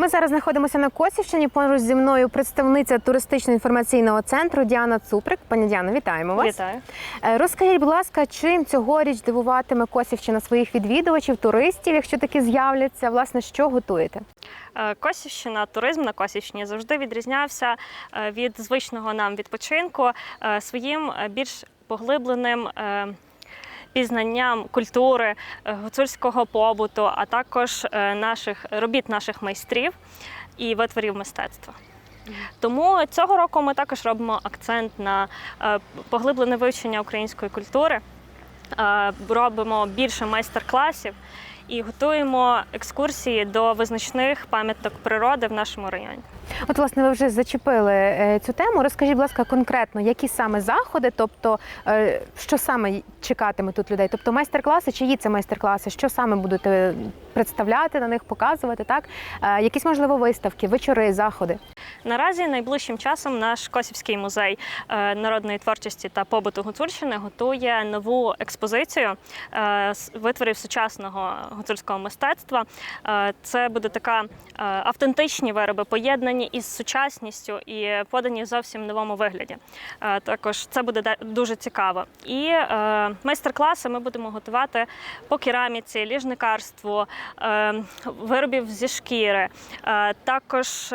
Ми зараз знаходимося на Косівщині. Поруч зі мною представниця туристично-інформаційного центру Діана Цуприк. Пані Діано, вітаємо вас. Вітаю. Е, Розкажіть, будь ласка, чим цьогоріч дивуватиме Косівщина своїх відвідувачів, туристів, якщо такі з'являться? Власне, що готуєте? Е, Косівщина, туризм на Косівщині завжди відрізнявся е, від звичного нам відпочинку своїм більш поглибленим. Пізнанням культури, е, гуцульського побуту, а також е, наших робіт наших майстрів і витворів мистецтва. Тому цього року ми також робимо акцент на е, поглиблене вивчення української культури, робимо більше майстер-класів і готуємо екскурсії до визначних пам'яток природи в нашому районі. От, власне, ви вже зачепили е, цю тему. Розкажіть, будь ласка, конкретно, які саме заходи, тобто е, що саме чекатиме тут людей? Тобто майстер-класи, чиї це майстер-класи? Що саме будете представляти на них, показувати? Так, Е, якісь можливо виставки, вечори, заходи. Наразі найближчим часом наш Косівський музей е, народної творчості та побуту Гуцульщини готує нову експозицію е, витворів сучасного гуцульського мистецтва. Е, Це буде така автентичні вироби, поєднані із сучасністю і подані зовсім новому вигляді. Також це буде дуже цікаво. І майстер-класи ми будемо готувати по кераміці, ліжникарству, виробів зі шкіри, також.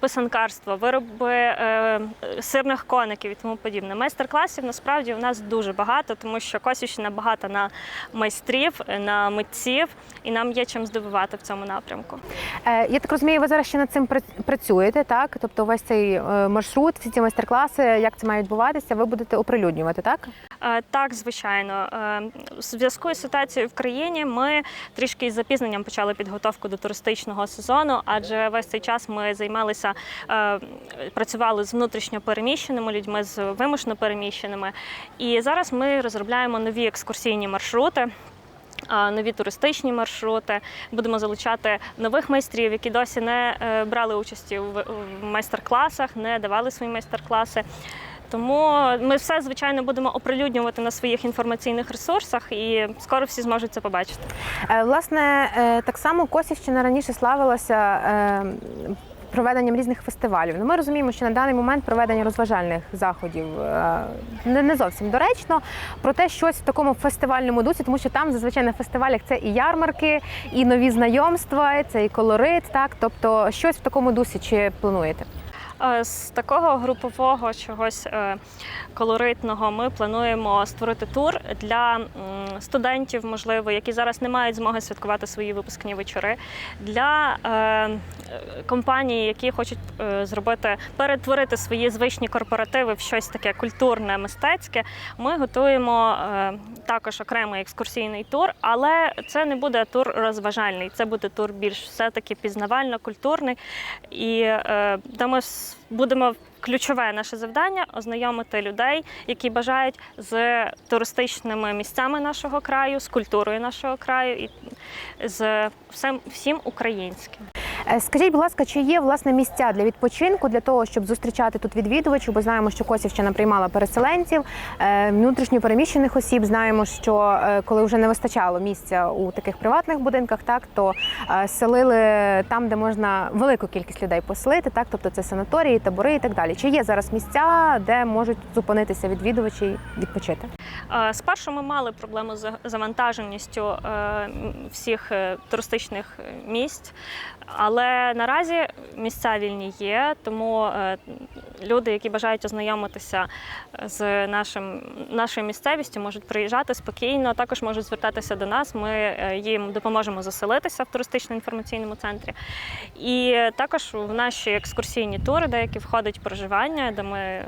Писанкарство, вироби е, сирних коників і тому подібне. Майстер-класів насправді у нас дуже багато, тому що Косівщина багата на майстрів, на митців, і нам є чим здивувати в цьому напрямку. Е, Я так розумію, ви зараз ще над цим пра- працюєте, так? Тобто, весь цей е, маршрут, всі ці майстер-класи, як це має відбуватися, ви будете оприлюднювати, так? Е, Так, звичайно, Е, у зв'язку із ситуацією в країні ми трішки із запізненням почали підготовку до туристичного сезону, адже весь цей час ми займалися, е, працювали з внутрішньо переміщеними людьми, з вимушено переміщеними. І зараз ми розробляємо нові екскурсійні маршрути. Нові туристичні маршрути будемо залучати нових майстрів, які досі не е, брали участі в майстер-класах, не давали свої майстер-класи. Тому ми все звичайно будемо оприлюднювати на своїх інформаційних ресурсах, і скоро всі зможуть це побачити. Е, Власне, е, так само Косівщина раніше славилася е, проведенням різних фестивалів. Ну, ми розуміємо, що на даний момент проведення розважальних заходів е, не, зовсім доречно. Проте щось в такому фестивальному дусі, тому що там зазвичай на фестивалях це і ярмарки, і нові знайомства, це і колорит. Так, тобто щось в такому дусі чи плануєте? Е, З такого групового чогось е, колоритного ми плануємо створити тур для студентів, можливо, які зараз не мають змоги святкувати свої випускні вечори, для е, компаній, які хочуть зробити перетворити свої звичні корпоративи в щось таке культурне, мистецьке. Ми готуємо також окремий екскурсійний тур, але це не буде тур розважальний, це буде тур більш все-таки пізнавально-культурний. І де ми будемо ключове наше завдання ознайомити людей, які бажають з туристичними місцями нашого краю, з культурою нашого краю і з всім, всім українським. Е, Скажіть, будь ласка, чи є власне місця для відпочинку для того, щоб зустрічати тут відвідувачів? Бо знаємо, що Косівщина приймала переселенців, е, внутрішньо переміщених осіб. Знаємо, що е, коли вже не вистачало місця у таких приватних будинках, так то селили там, де можна велику кількість людей поселити, так тобто це санаторії, табори і так далі. Чи є зараз місця, де можуть зупинитися відвідувачі відпочити? Спершу ми мали проблему з завантаженістю всіх туристичних місць, але наразі місця вільні є, тому е, люди, які бажають ознайомитися з нашим, нашою місцевістю, можуть приїжджати спокійно, також можуть звертатися до нас. Ми е, їм допоможемо заселитися в туристично-інформаційному центрі. І також в наші екскурсійні тури, деякі входить проживання, де ми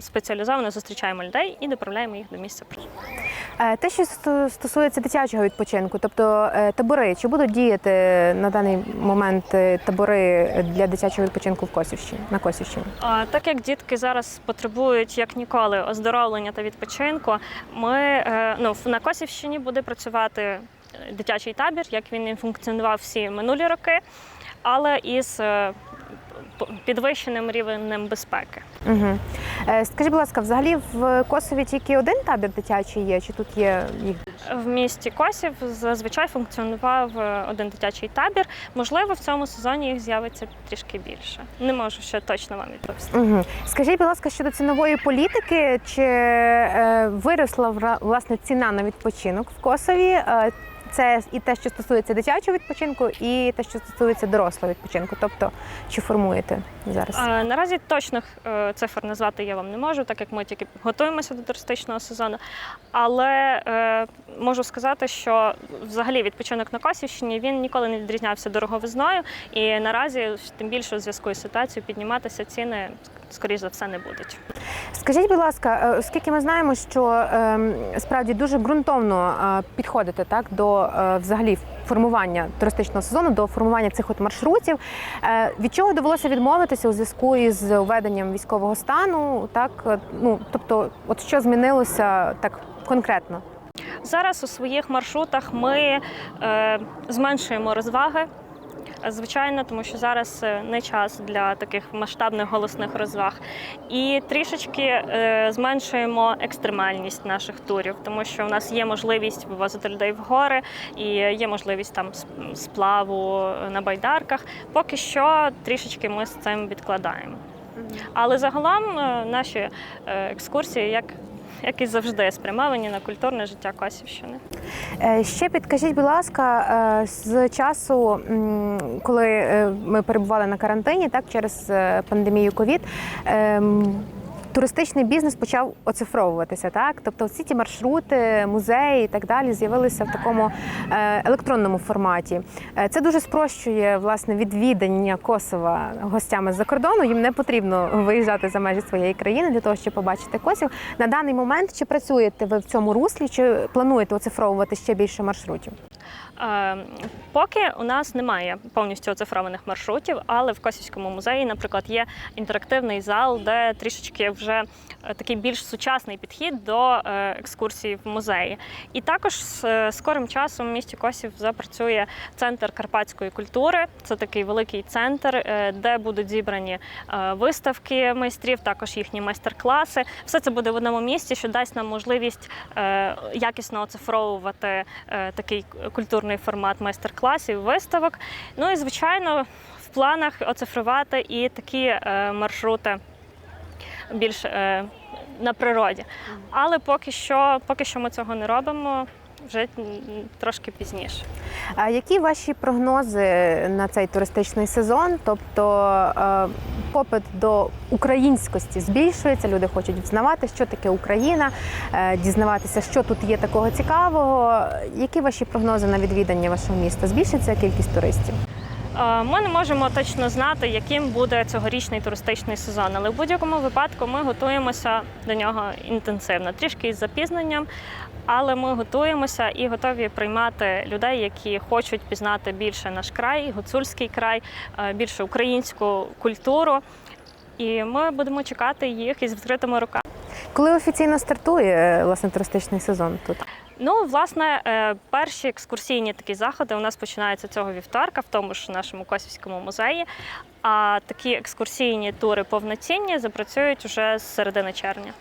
спеціалізовано зустрічаємо людей і доправляємо їх до місця проживання. Е, Те, що стосується дитячого відпочинку, тобто табори, чи будуть діяти на даний момент е, табори для дитячого відпочинку в Косівщині на Косівщині? А, Так як дітки зараз потребують як ніколи оздоровлення та відпочинку, ми е, ну на Косівщині буде працювати е, дитячий табір, як він функціонував всі минулі роки, але із підвищеним рівнем безпеки. Угу. Скажіть, будь ласка, взагалі в Косові тільки один табір дитячий є, чи тут є їх? В місті Косів зазвичай функціонував е, один дитячий табір. Можливо, в цьому сезоні їх з'явиться трішки більше. Не можу ще точно вам відповісти. Угу. Скажіть, будь ласка, щодо цінової політики, чи е, виросла власне ціна на відпочинок в Косові? Це і те, що стосується дитячого відпочинку, і те, що стосується дорослого відпочинку. Тобто, чи формуєте зараз? Е, Наразі точних е, цифр назвати я вам не можу, так як ми тільки готуємося до туристичного сезону. Але е, можу сказати, що взагалі відпочинок на Косівщині він ніколи не відрізнявся дороговизною, і наразі тим більше у зв'язку із ситуацією підніматися ціни скоріш за все не будуть. Скажіть, будь ласка, е, оскільки ми знаємо, що ем, справді дуже ґрунтовно е, підходите так до е, взагалі формування туристичного сезону, до формування цих от маршрутів, від чого довелося відмовитися у зв'язку із введенням військового стану? Так, ну тобто, от що змінилося так конкретно? Зараз у своїх маршрутах ми е, зменшуємо розваги. Звичайно, тому що зараз е, не час для таких масштабних голосних розваг. І трішечки е, зменшуємо екстремальність наших турів, тому що у нас є можливість вивозити людей в гори і є можливість там сплаву на байдарках. Поки що трішечки ми з цим відкладаємо. Але загалом е, наші екскурсії, як, як і завжди, спрямовані на культурне життя Косівщини. Е, Ще підкажіть, будь ласка, е, з часу, коли е, ми перебували на карантині, так через пандемію ковід. Туристичний бізнес почав оцифровуватися, так тобто всі ті маршрути, музеї і так далі з'явилися в такому е, електронному форматі. Е, Це дуже спрощує власне відвідання Косова гостями з-за кордону. Їм не потрібно виїжджати за межі своєї країни для того, щоб побачити Косів. На даний момент чи працюєте ви в цьому руслі, чи плануєте оцифровувати ще більше маршрутів? Е, Поки у нас немає повністю оцифрованих маршрутів, але в Косівському музеї, наприклад, є інтерактивний зал, де трішечки вже е, такий більш сучасний підхід до е, екскурсії в музеї. І також з скорим часом в місті Косів запрацює центр карпатської культури. Це такий великий центр, де будуть зібрані виставки майстрів, також їхні майстер-класи. Все це буде в одному місці, що дасть нам можливість якісно оцифровувати такий культурний формат майстер-класів, виставок. Ну і звичайно, в планах оцифрувати і такі е, маршрути більш е, на природі. Але поки що, поки що ми цього не робимо. Вже трошки пізніше. А які ваші прогнози на цей туристичний сезон? Тобто е, попит до українськості збільшується, люди хочуть взнавати, що таке Україна, е, дізнаватися, що тут є такого цікавого. Які ваші прогнози на відвідання вашого міста? Збільшиться кількість туристів? Е, Ми не можемо точно знати, яким буде цьогорічний туристичний сезон, але в будь-якому випадку ми готуємося до нього інтенсивно, трішки із запізненням, але ми готуємося і готові приймати людей, які хочуть пізнати більше наш край, гуцульський край, е, більше українську культуру. І ми будемо чекати їх із відкритими руками. Коли офіційно стартує е, власне туристичний сезон тут? Ну, власне, е, перші екскурсійні такі заходи у нас починаються цього вівторка, в тому ж нашому Косівському музеї. А такі екскурсійні тури повноцінні запрацюють уже з середини червня.